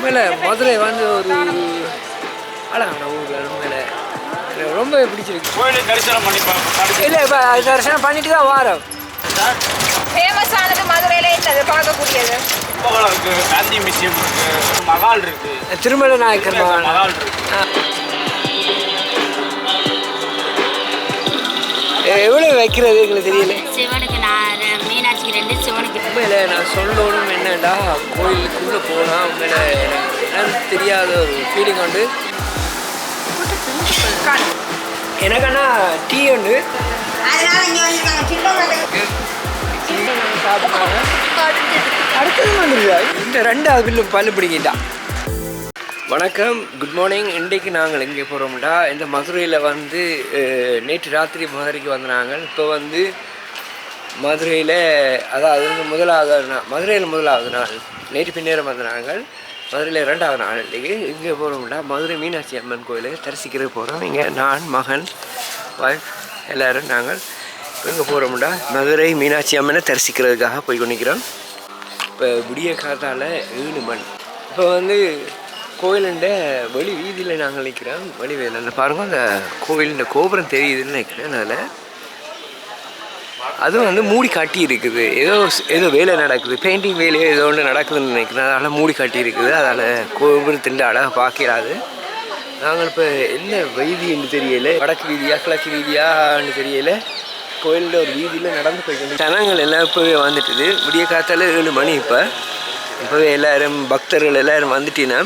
உண்மையில மதுரை வந்து ஒரு அழகான ஊரில் உண்மையில. எனக்கு ரொம்ப பிடிச்சிருக்கு. கோயிலை தரிசனம் பண்ணி இல்லை இப்போ தரிசனம் பண்ணிட்டு தான் வாரோம். ஃபேமஸானது மதுரையில என்னது? பார்க்கக்கூடியது. கும்பகோணம் இருக்கு. காந்தி மியூசியம் இருக்கு. மகால் இருக்கு. திருமலை நாயக்கர். மகால். இருக்கு. எ- எவ்வளவு வைக்கிறது எங்களுக்கு தெரியல. சிவனுக்கு நான் மீனாட்சிக்கு ரெண்டு சிவனுக்கு உண்மையில நான் சொல்லணும் என்னடா லைஃப்பில் போனால் உண்மையில எனக்கு தெரியாத ஒரு ஃபீலிங் உண்டு. எனக்குன்னா டீ உண்டு. அடுத்தது வந்துருக்கா இந்த ரெண்டாவது பில்லும் பல்லு பிடிக்கிட்டான் வணக்கம் குட் மார்னிங் இன்றைக்கு நாங்கள் எங்கே போகிறோம்டா இந்த மதுரையில் வந்து நேற்று ராத்திரி மதுரைக்கு வந்தாங்க இப்போ வந்து மதுரையில் அதாவது வந்து முதலாவது நாள் மதுரையில் முதலாவது நாள். நேற்று பின்னேறும் வந்த நாங்கள். மதுரையில் இரண்டாவது நாள். இன்றைக்கி இங்கே போகிறோம்டா மதுரை மீனாட்சி அம்மன் கோயிலுக்கு தரிசிக்கிறது போகிறோம் இங்கே நான் மகன் ஒய்ஃப் எல்லோரும் நாங்கள் எங்கே இங்கே போகிறோம்டா மதுரை மீனாட்சி அம்மனை தரிசிக்கிறதுக்காக போய் கொண்டிருக்கிறோம். இப்போ விடிய காத்தால் ஏழு இப்போ வந்து கோயிலுண்ட வெளி வீதியில் நாங்கள் நிற்கிறோம் வெளி வீதியில் பாருங்கள் அந்த கோயிலுண்ட கோபுரம் தெரியுதுன்னு நினைக்கிறேன். அதில் அதுவும் வந்து மூடி காட்டி இருக்குது. ஏதோ ஏதோ வேலை நடக்குது. பெயிண்டிங் வேலையோ ஏதோ ஒன்று நடக்குதுன்னு நினைக்கிறேன். அதனால் மூடி காட்டி இருக்குது. அதனால் கோபுரத்தின் அழகாக பார்க்கிறாது நாங்கள் இப்போ என்ன வீதின்னு தெரியல. வடக்கு வீதியா கிழக்கு வீதியான்னு தெரியல. கோயிலில் ஒரு வீதியில் நடந்து போய்க்கணும் ஜனங்கள் எல்லாம் இப்போவே வந்துட்டுது. விடிய காத்தால ஏழு மணி இப்போ. இப்போவே எல்லாரும் பக்தர்கள் எல்லாரும் வந்துட்டினா.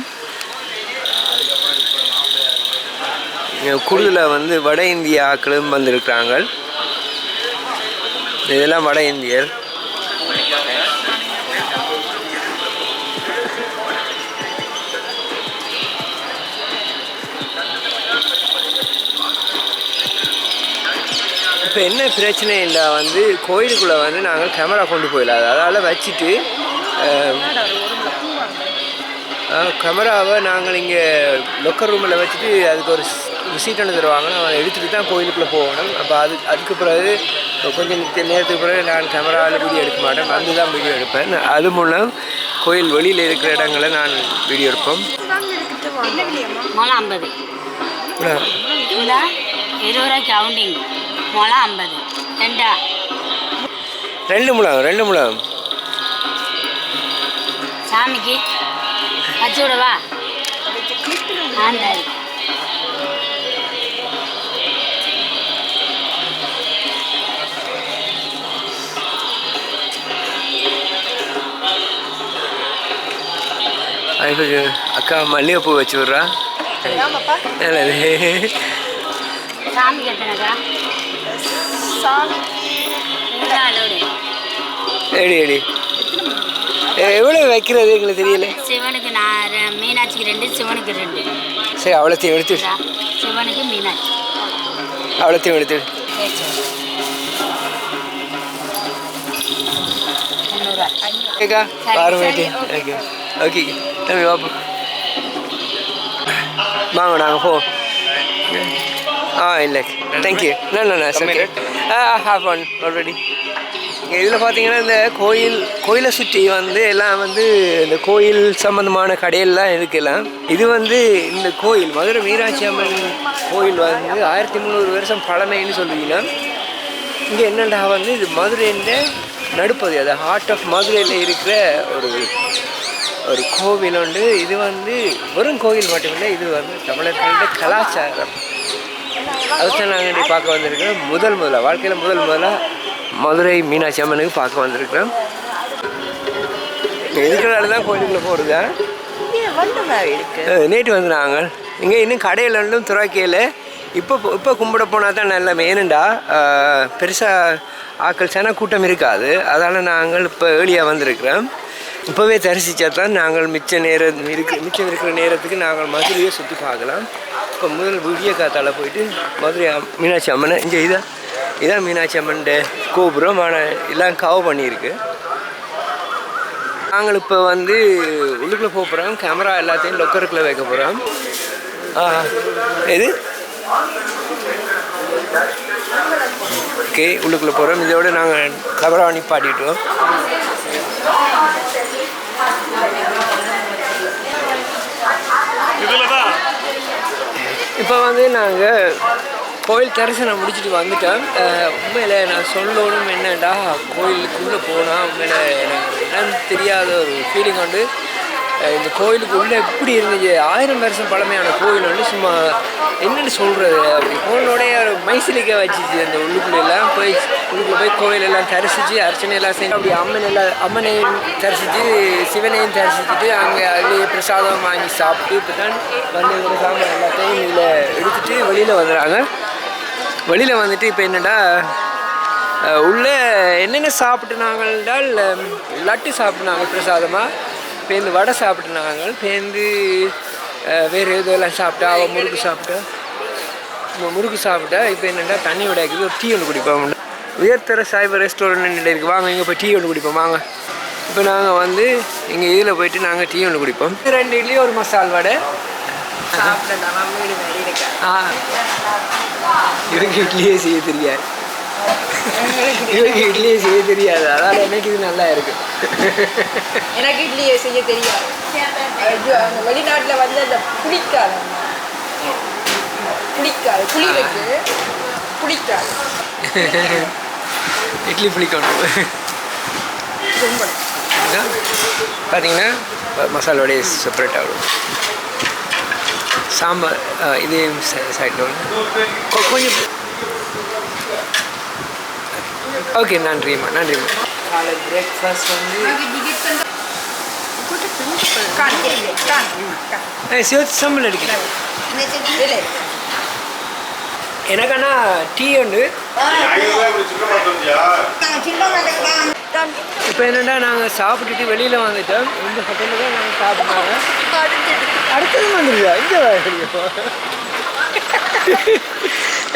கூடுதலாக வந்து வட இந்திய ஆக்களும் வந்திருக்கிறாங்க. இதெல்லாம் வட இந்தியர். இப்போ என்ன பிரச்சனை இல்லை வந்து கோயிலுக்குள்ளே வந்து நாங்கள் கேமரா கொண்டு போயிடலாம். அதால் வச்சுட்டு கேமராவை நாங்கள் இங்கே லொக்கர் ரூமில் வச்சுட்டு அதுக்கு ஒரு சீட் ஒன்று தருவாங்க. நான் எடுத்துகிட்டு தான் கோயிலுக்குள்ளே போகணும். அப்போ அது அதுக்கு பிறகு கொஞ்சம் நேரத்துக்கு பிறகு நான் கேமராவில் வீடியோ எடுக்க மாட்டேன். வந்து தான் வீடியோ எடுப்பேன். அது மூலம் கோயில் வெளியில் இருக்கிற இடங்களை நான் வீடியோ எடுப்போம். மொளம் ஐம்பது. இந்த இருபது ரூபாய்க்கு கவுண்டிங் மொளம் ஐம்பது. ரெண்டா? ரெண்டு முழம் ரெண்டு முழம். சாமிக்கு. வச்சு விடவா? அதுக்கு அக்கா மல்லிகைப்பூ வச்சு விட்றா. எடி எடி. எவ்வளோ வைக்கிறது எங்களுக்கு தெரியல. சிவனுக்கு நான் மீனாட்சிக்கு ரெண்டு சிவனுக்கு ரெண்டு. சரி அவ்வளோத்தையும் எடுத்து சிவனுக்கு மீனாட்சி. அவ்வளோத்தையும் எடுத்து சரி, சரி. முந்நூறுரூவா ஓகேக்கா சரி, பாரு சரி, ஓகே. okay. ஓகே தம்பி வாப்போம் வாங்க நாங்கள் போவோம் ஆ இல்லை thank you no no okay ah have one already இதில் பார்த்தீங்கன்னா இந்த கோயில் கோயிலை சுற்றி வந்து எல்லாம் வந்து இந்த கோயில் சம்மந்தமான கடையெல்லாம் இருக்கலாம் இது வந்து இந்த கோயில் மதுரை மீனாட்சி அம்மன் கோயில் வந்து ஆயிரத்தி முந்நூறு வருஷம் பழமைன்னு சொல்லுவீங்கன்னா இங்கே என்னடா வந்து இது மதுரைன்ற நடுப்பகுதி அது ஹார்ட் ஆஃப் மதுரையில் இருக்கிற ஒரு ஒரு கோவில் உண்டு. இது வந்து வெறும் கோவில் மட்டுமில்லை இது வந்து தமிழர்களுடைய கலாச்சாரம். அதுதான் நாங்கள் இன்றைக்கி பார்க்க வந்திருக்கிறோம். முதல் முதலாக வாழ்க்கையில் முதல் முதலாக மதுரை மீனாட்சி அம்மனுக்கு பார்க்க வந்திருக்கிறோம். இருக்கிறனால தான் கோயிலுக்குள்ளே போகிறதா நேற்று வந்து நாங்கள் இங்கே இன்னும் கடையில் இருந்தும் துறக்கையில் இப்போ இப்போ கும்பிட போனால் தான் நல்ல மெயினுண்டா பெருசாக ஆக்கள் சன கூட்டம் இருக்காது. அதால் நாங்கள் இப்போ ஏர்லியாக வந்திருக்கிறோம். இப்போவே தரிசித்தா தான் நாங்கள் மிச்ச நேரம் இருக்கு மிச்சம் இருக்கிற நேரத்துக்கு நாங்கள் மதுரையை சுற்றி பார்க்கலாம். இப்போ முதல் விடிய காத்தால போயிட்டு மதுரை அம்- மீனாட்சி அம்மனை இங்கே இதான் இதான் மீனாட்சி அம்மன் கோபுரம். ஆனால் எல்லாம் கவ பண்ணியிருக்கு. நாங்கள் இப்போ வந்து உள்ளுக்குள்ளே போக போகிறோம் கேமரா எல்லாத்தையும் லொக்கருக்குள்ளே வைக்க போகிறோம் இது ஓகே உள்ளுக்குள்ளே போகிறோம் இதோட நாங்கள் கேமரா நிப்பாட்டிட்டோம் இப்போ வந்து நாங்கள் கோயில் தரிசனம் முடிச்சுட்டு வந்துட்டோம். உண்மையில் நான் சொல்லணும் என்னடா கோயிலுக்குள்ளே போனால் உண்மையில் எனக்கு என்னன்னு தெரியாத ஒரு ஃபீலிங் வந்து இந்த கோயிலுக்கு உள்ளே எப்படி இருந்துச்சு ஆயிரம் வருஷம் பழமையான கோயில் வந்து சும்மா என்னென்னு சொல்கிறது அப்படி போனோடைய ஒரு மைசிலிக்க வச்சுச்சு அந்த உள்ளுக்குள்ள எல்லாம் போய் உள்ளுக்குள்ள போய் கோயில் எல்லாம் தரிசித்து அர்ச்சனை எல்லாம் செஞ்சு அப்படி அம்மன் எல்லாம் அம்மனையும் தரிசித்து சிவனையும் தரிசிச்சுட்டு அங்கே அதுலேயே பிரசாதம் வாங்கி சாப்பிட்டு இப்போ தான் வந்து ஒரு சாமான் எல்லாத்தையும் இதில் எடுத்துகிட்டு வெளியில் வந்துடுறாங்க வெளியில் வந்துட்டு இப்போ என்னென்னா உள்ளே என்னென்ன சாப்பிட்டுனாங்க என்றால் லட்டு சாப்பிட்டுனாங்க பிரசாதமாக பேருந்து வடை சாப்பிட்டுனாங்க பேருந்து அஹ், வேறு எதெல்லாம் சாப்பிட்டா அவள் முறுக்கு சாப்பிட்டா. நம்ம முறுக்கு சாப்பிட்டா இப்போ என்னென்னா தண்ணி விடாக்குது ஒரு டீ ஒன்று குடிப்போம். உயர்தர சாய்பர் ரெஸ்டாரண்ட் இருக்கு வாங்க இங்கே போய் டீ ஒன்று குடிப்போம் வாங்க. இப்போ நாங்கள் வந்து இங்கே இதில் போயிட்டு நாங்கள் டீ ஒன்று குடிப்போம். ரெண்டு இட்லி ஒரு மசால் வடை. இருக்கா ஆ. இவருக்கு இட்லியே செய்ய தெரியாது. இவருக்கு இட்லியே செய்ய தெரியாது. அதான் எனக்கு இது நல்லா இருக்கு. எனக்கு இட்லியை செய்ய தெரியாது. அந்த வெளிநாட்டுல வந்து அந்த புளிக்காது புளிக்காது புளி இருக்கு. புளிக்காது இட்லி புளிக்கணும் ரொம்ப பார்த்தீங்கன்னா மசாலா வடையை செப்பரேட் ஆகும். சாம்பார் இதே சைடில் கொஞ்சம் ஓகே நன்றிம்மா நன்றிம்மா காலை பிரேக்ஃபாஸ்ட் வந்து சிவத்து சம்பளம் டீ உண்டு? இப்போ என்னென்னா நாங்கள் சாப்பிட்டுட்டு வெளியில் வந்துட்டோம். இந்த ஹோட்டலில் தான் நாங்கள் சாப்பிட்டாங்க அடுத்தது. வந்துருக்கா இங்கே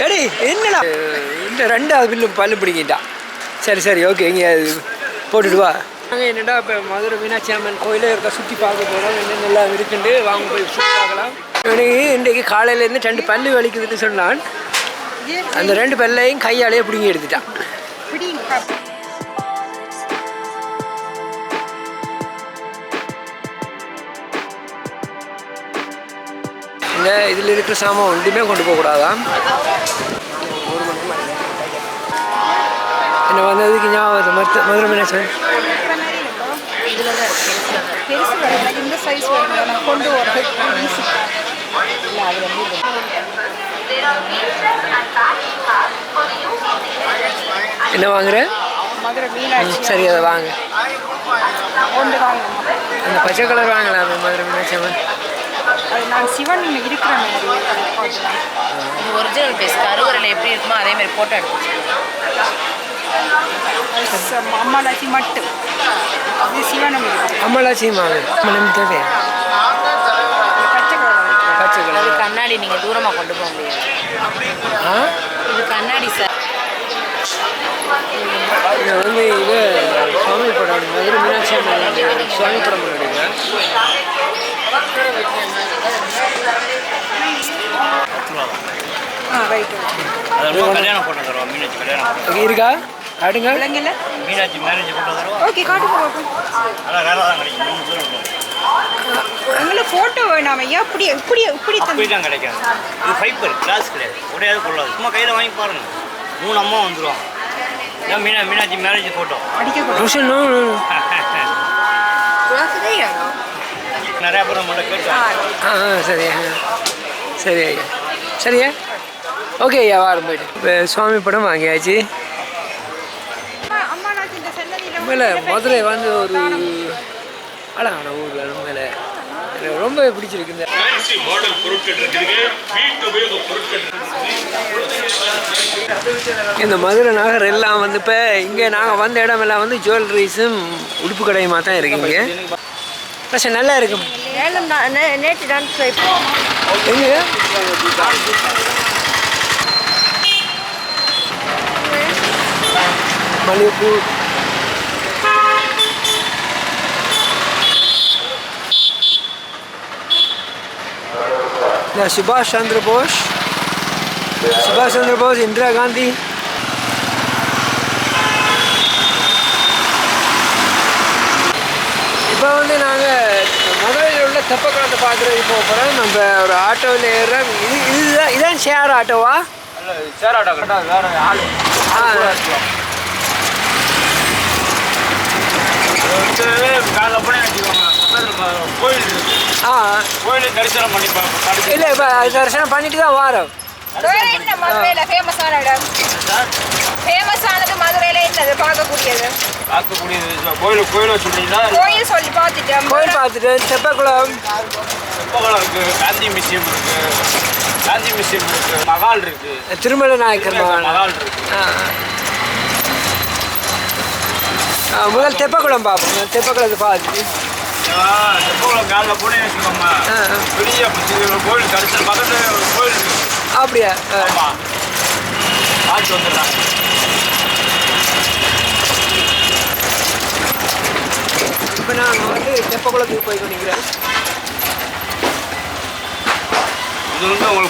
எடி என்னடா இந்த ரெண்டாவது பில்லு பல்லு பிடிக்கிட்டான் சரி சரி ஓகே இங்கே போட்டுட்டு வா நாங்கள் என்னடா இப்போ மதுரை மீனாட்சி அம்மன் கோயிலே இருக்க சுற்றி பார்க்க போகிறோம் என்னென்னலாம் இருக்குண்டு வாங்க போய் சுற்றி பார்க்கலாம் எனக்கு இன்றைக்கு காலையிலேருந்து ரெண்டு பல்லு வலிக்குதுன்னு சொன்னான் அந்த ரெண்டு பல்லையும் கையாலேயே பிடுங்கி எடுத்துட்டான் இந்த இதில் இருக்கிற சாமான் ஒன்றுமே கொண்டு போகக்கூடாதான் ஒரு மணி நேரம் என்ன வந்ததுக்கு ஞாபகம் மருத்துவ மதுரை மீனாட்சி பெருசு கொண்டு என்ன வாங்குற? சரி அதை வாங்க. அந்த பச்சை கலர் வாங்கலாமே மதுரை மீனாட்சி அம்மன் நான் சிவன் இருக்கிற மாதிரி இது ஒரிஜினல் பீஸ் கருவறையில் எப்படி இருக்குமோ அதே மாதிரி போட்டோ எடுத்து அம்மாலாச்சி மட்டும் இது சிவனம் வாங்க அம்மன் தேவை? பச்சை கலர் கண்ணாடி நீங்கள் தூரமாக கொண்டு போக முடியாது. ஆ? இது கண்ணாடி சார் இது வந்து இது சுவாமி படம். மதுரை மீனாட்சி அம்மன் சுவாமி படம் ரைட் கல்யாணம் போட்டு தருவோம் மீனாட்சி கல்யாணம் போட்டு இருக்கா காட்டுங்க மீனாட்சி மேரேஜ் போட்டு தருவோம். ஓகே காட்டுங்க பார்ப்போம் அதான் வேலை தான் கிடைக்கும் மூணு போகும் எங்களுக்கு ஃபோட்டோ வேணாம் ஐயா இப்படி இப்படி இப்படி அப்படிலாம் கிடைக்காது இது ஃபைபர் கிளாஸ் கிடையாது. உடையாது கொள்ளாது சும்மா கையில் வாங்கி பாருங்க. மூணு அம்மா வந்துருவாங்க. இதான் மீனா மீனாட்சி மேரேஜ் ஃபோட்டோ அடிக்கக்கூடாது நிறையா பேர் நம்மள்ட்ட கேட்டு ஆ சரி ஆ. சரி ஐயா. சரியா? ஓகே ஐயா வாரம் போயிட்டு. இப்போ சுவாமி படம் வாங்கியாச்சு. உண்மையில் மதுரை வந்து ஒரு அழகான ஊர் உண்மையில் எனக்கு ரொம்ப பிடிச்சிருக்கு இந்த மாடல் பொருட்கள் இருக்குது. இந்த மதுரை நகர் எல்லாம் வந்து இப்போ இங்கே நாங்கள் வந்த இடமெல்லாம் வந்து ஜுவல்லரிஸும் உடுப்பு கடையுமா தான் இருக்குங்க ப்ளஸ் நல்லா இருக்கும் ஏலம் தான் நே- நேற்று ட்ரை எங்க? இந்த சுபாஷ் சந்திர போஸ் சுபாஷ் சந்திர போஸ் இந்திரா காந்தி இப்போ வந்து நாங்கள் மதுரையில் உள்ள தெப்பக்குளத்தை பார்க்குறது போக போகிறோம் நம்ம ஒரு ஆட்டோவில் ஏறுறோம். இது இதுதான் இதான் ஷேர் ஆட்டோவா? சேராட்டா கட்டா வேற ஆள். ஆ. கோயில் ஆ. கோயிலை தரிசனம் பண்ணி இல்லை இப்போ தரிசனம் பண்ணிட்டு தான் வாரோம். வேற என்ன மதுரையில ஃபேமஸான இடம். என்னது பார்க்கக்கூடியது. பார்க்கக்கூடியது. கோயில் கோயிலை சொல்றீங்களா கோயில் சொல்லி பார்த்துட்டோம் கோயில் பார்த்துட்டு தெப்பக்குளம் தெப்பகுளம் இருக்கு காந்தி மியூசியம் இருக்கு காந்தி மியூசியம் இருக்கு மகால் இருக்கு. திருமல நாயக்கர் மகால். இருக்கு. முதல் தெப்பக்குளம் பார்ப்போம் தெப்பக்குளத்தை பார்த்துட்டு. ஆ, தெப்பகுளம் காலைல போனே ஆ. பெரிய கோயில் பக்கத்துல ஒரு கோயில் இருக்கு. அப்படியா? பார்த்து வந்துடலாம் இப்போ நான் வந்து தெப்பக்குளத்துக்கு போய் கொண்டிருக்கிறோம் இது வந்து உங்களுக்கு